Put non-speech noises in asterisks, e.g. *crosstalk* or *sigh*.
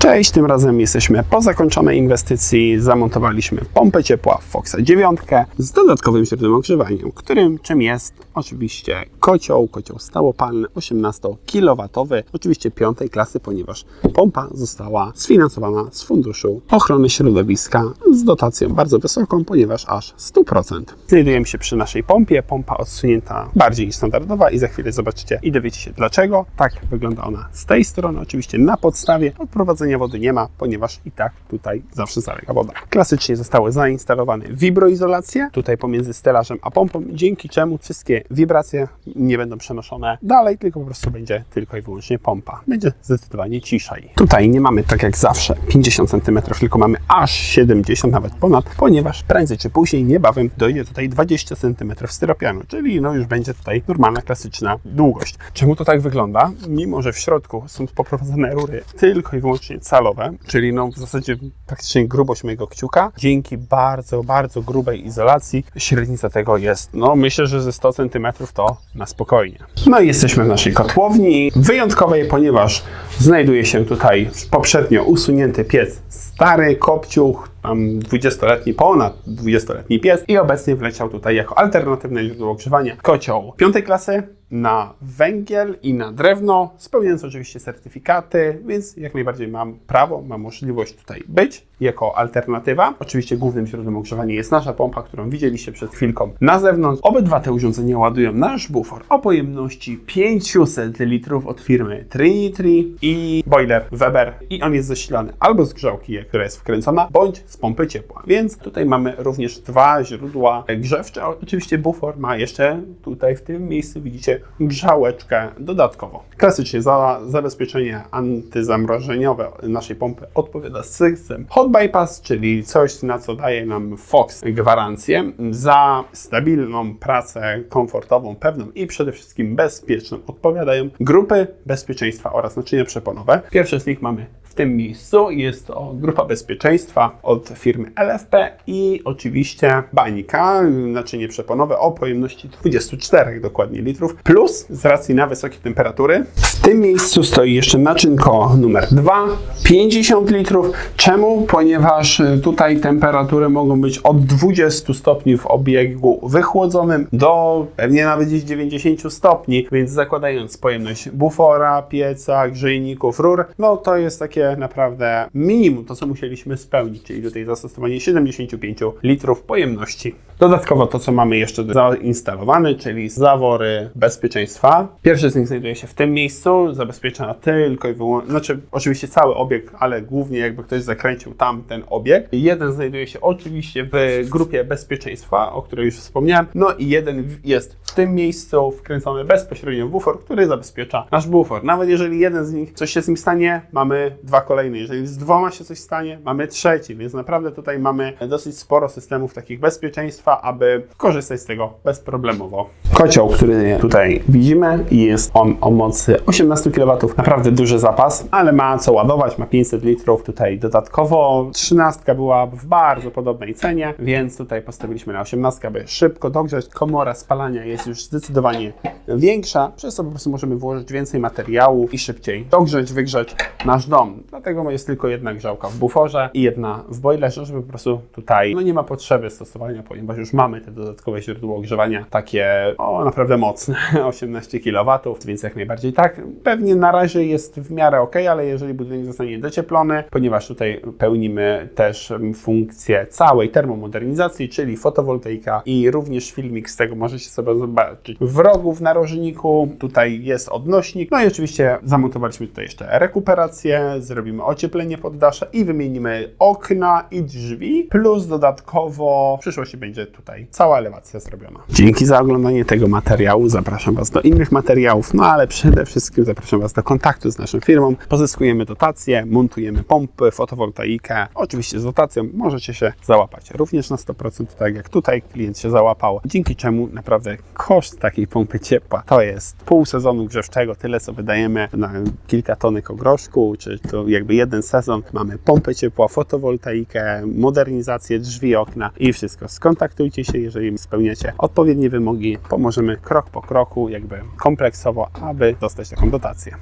Cześć, tym razem jesteśmy po zakończonej inwestycji. Zamontowaliśmy pompę ciepła Foxa 9 z dodatkowym źródłem ogrzewania, którym czym jest oczywiście kocioł, kocioł stałopalny 18 kW, oczywiście piątej klasy, ponieważ pompa została sfinansowana z Funduszu Ochrony Środowiska z dotacją bardzo wysoką, ponieważ aż 100%. Znajdujemy się przy naszej pompie, pompa odsunięta bardziej niż standardowa i za chwilę zobaczycie i dowiecie się dlaczego. Tak wygląda ona z tej strony, oczywiście na podstawie odprowadzenia wody nie ma, ponieważ i tak tutaj zawsze zalega woda. Klasycznie zostały zainstalowane wibroizolacje tutaj pomiędzy stelażem a pompą, dzięki czemu wszystkie wibracje nie będą przenoszone dalej, tylko po prostu będzie tylko i wyłącznie pompa. Będzie zdecydowanie ciszej. Tutaj nie mamy tak jak zawsze 50 cm, tylko mamy aż 70, nawet ponad, ponieważ prędzej czy później niebawem dojdzie tutaj 20 cm styropianu, czyli no już będzie tutaj normalna, klasyczna długość. Czemu to tak wygląda? Mimo, że w środku są poprowadzone rury tylko i wyłącznie calowe, czyli no w zasadzie praktycznie grubość mojego kciuka, dzięki bardzo, bardzo grubej izolacji średnica tego jest, no myślę, że ze 100 cm to na spokojnie. No i jesteśmy w naszej kotłowni, wyjątkowej, ponieważ znajduje się tutaj poprzednio usunięty piec stary, kopciuch, tam 20-letni, ponad 20-letni piec i obecnie wleciał tutaj jako alternatywne źródło ogrzewania kocioł piątej klasy na węgiel i na drewno, spełniając oczywiście certyfikaty, więc jak najbardziej mam prawo, mam możliwość tutaj być jako alternatywa. Oczywiście głównym źródłem ogrzewania jest nasza pompa, którą widzieliście przed chwilką na zewnątrz. Obydwa te urządzenia ładują nasz bufor o pojemności 500 litrów od firmy Trinity i boiler Weber i on jest zasilany albo z grzałki, która jest wkręcona, bądź z pompy ciepła. Więc tutaj mamy również dwa źródła grzewcze. Oczywiście bufor ma jeszcze tutaj w tym miejscu widzicie grzałeczkę dodatkowo. Klasycznie za zabezpieczenie antyzamrożeniowe naszej pompy odpowiada system Hot Bypass, czyli coś na co daje nam Fox gwarancję za stabilną pracę, komfortową, pewną i przede wszystkim bezpieczną odpowiadają grupy bezpieczeństwa oraz naczynia przeponowe. Pierwsze z nich mamy w tym miejscu. Jest to grupa bezpieczeństwa od firmy LFP i oczywiście bańka, naczynie przeponowe o pojemności 24 dokładnie litrów, plus z racji na wysokie temperatury. W tym miejscu stoi jeszcze naczynko numer 2, 50 litrów. Czemu? Ponieważ y, tutaj temperatury mogą być od 20 stopni w obiegu wychłodzonym do pewnie nawet gdzieś 90 stopni, więc zakładając pojemność bufora, pieca, grzejników, rur, no to jest takie naprawdę minimum, to co musieliśmy spełnić, czyli tutaj zastosowanie 75 litrów pojemności. Dodatkowo to, co mamy jeszcze zainstalowane, czyli zawory bezpieczeństwa. Pierwszy z nich znajduje się w tym miejscu, zabezpiecza tylko i wyłącznie, znaczy oczywiście cały obieg, ale głównie jakby ktoś zakręcił tam ten obieg. Jeden znajduje się oczywiście w grupie bezpieczeństwa, o której już wspomniałem, no i jeden jest w tym miejscu wkręcony bezpośrednio w bufor, który zabezpiecza nasz bufor. Nawet jeżeli jeden z nich coś się z nim stanie, mamy dwa kolejne. Jeżeli z dwoma się coś stanie, mamy trzeci, więc naprawdę tutaj mamy dosyć sporo systemów takich bezpieczeństwa, aby korzystać z tego bezproblemowo. Kocioł, który tutaj widzimy, jest on o mocy 18 kW, naprawdę duży zapas, ale ma co ładować, ma 500 litrów tutaj dodatkowo. 13 była w bardzo podobnej cenie, więc tutaj postawiliśmy na 18, aby szybko dogrzać. Komora spalania jest już zdecydowanie większa, przez co po prostu możemy włożyć więcej materiału i szybciej dogrzeć, wygrzać nasz dom. Dlatego jest tylko jedna grzałka w buforze i jedna w boilerze, żeby po prostu tutaj no nie ma potrzeby stosowania, ponieważ już mamy te dodatkowe źródło ogrzewania, takie o, naprawdę mocne, *laughs* 18 kW, więc jak najbardziej tak. Pewnie na razie jest w miarę ok, ale jeżeli budynek zostanie docieplony, ponieważ tutaj pełnimy też funkcję całej termomodernizacji, czyli fotowoltaika i również filmik z tego możecie sobie zobaczyć w rogu w narożniku. Tutaj jest odnośnik. No i oczywiście zamontowaliśmy tutaj jeszcze rekuperację, zrobimy ocieplenie poddasze i wymienimy okna i drzwi, plus dodatkowo w przyszłości będzie tutaj cała elewacja zrobiona. Dzięki za oglądanie tego materiału. Zapraszam Was do innych materiałów, no ale przede wszystkim zapraszam Was do kontaktu z naszą firmą. Pozyskujemy dotacje, montujemy pompy, fotowoltaikę. Oczywiście z dotacją możecie się załapać również na 100%, tak jak tutaj klient się załapał. Dzięki czemu naprawdę koszt takiej pompy ciepła to jest pół sezonu grzewczego, tyle co wydajemy na kilka tonek ogroszku, czy jakby jeden sezon. Mamy pompę ciepła, fotowoltaikę, modernizację drzwi, okna i wszystko. Skontaktujcie się, jeżeli spełniacie odpowiednie wymogi. Pomożemy krok po kroku, jakby kompleksowo, aby dostać taką dotację.